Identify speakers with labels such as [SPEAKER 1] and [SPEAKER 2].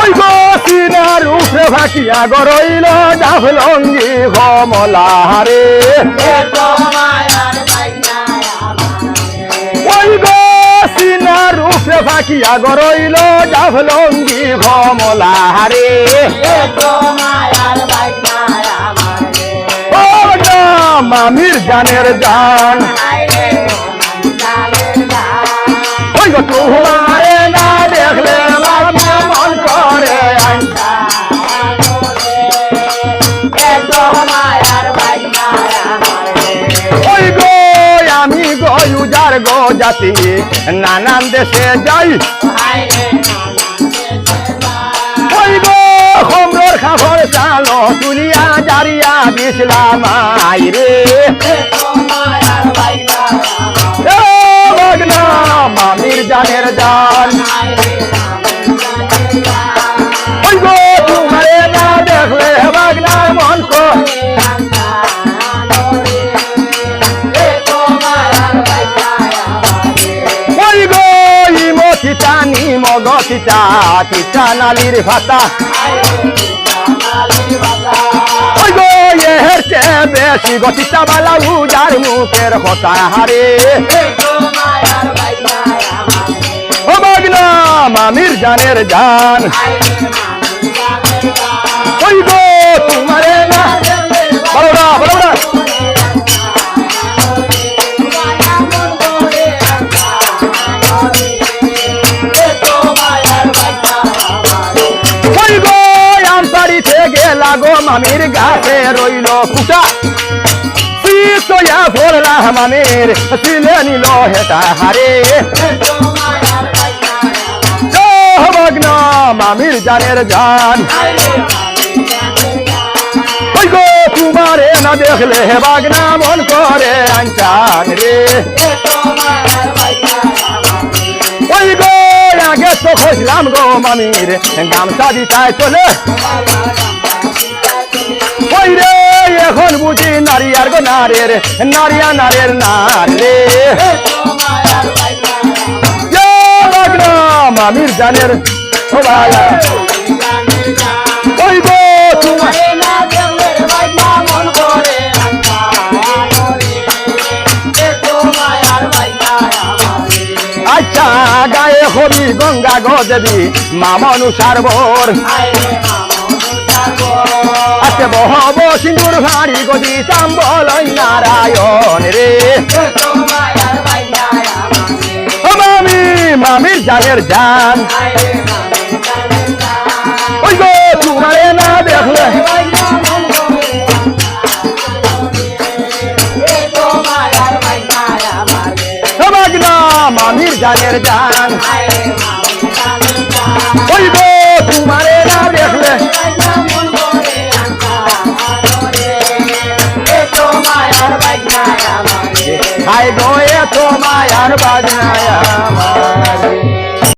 [SPEAKER 1] ওই সিনার উপরে ভাকিয়া গরইল ডাফলঙ্গি কমলা রে ওই সিনার উপরে ভাকিয়া গরইল ডাফলঙ্গি কমলা রে ও না মামির জানের জান। ওই গো তোমারে জাতি নানান দেশে যাই। খমরর খাবার চালো তুলিয়া জারিয়া দিছিলাম আই রে। মামির জানের জান গো চিতা চিতা নালির ভাতা। এহের চে বেশি গো চিতা বালা উজার মুখের হতা হারে। ও মগ্না মামির জানের জান। মামির গাছে রইল খুটা। পিতয়া ফোরলা মামির সিলে নিল হেটা হারে মগ্ন মামির জানের জান। গো তোমারে না দেখলে বাগনা মন করে আনচান রে। ওই গো, আগে তো খুঁজলাম গো মামির, গামছা দিতায় চলে। নারের, নারিয়া নারের নার মামির জানের ও তোমার আচ্ছা গায়ে হবি গঙ্গা গো দেবী মামনু সারবর। বহব সিন্দুর ভাড়ি গদি চাম্বল নারায়ণ রে। মামি, মামির জানের জান। ওই গো তোমারে না দেখলে। মামির জানের জান। হাই গো এ তো মায়ার বাজনায় আমার।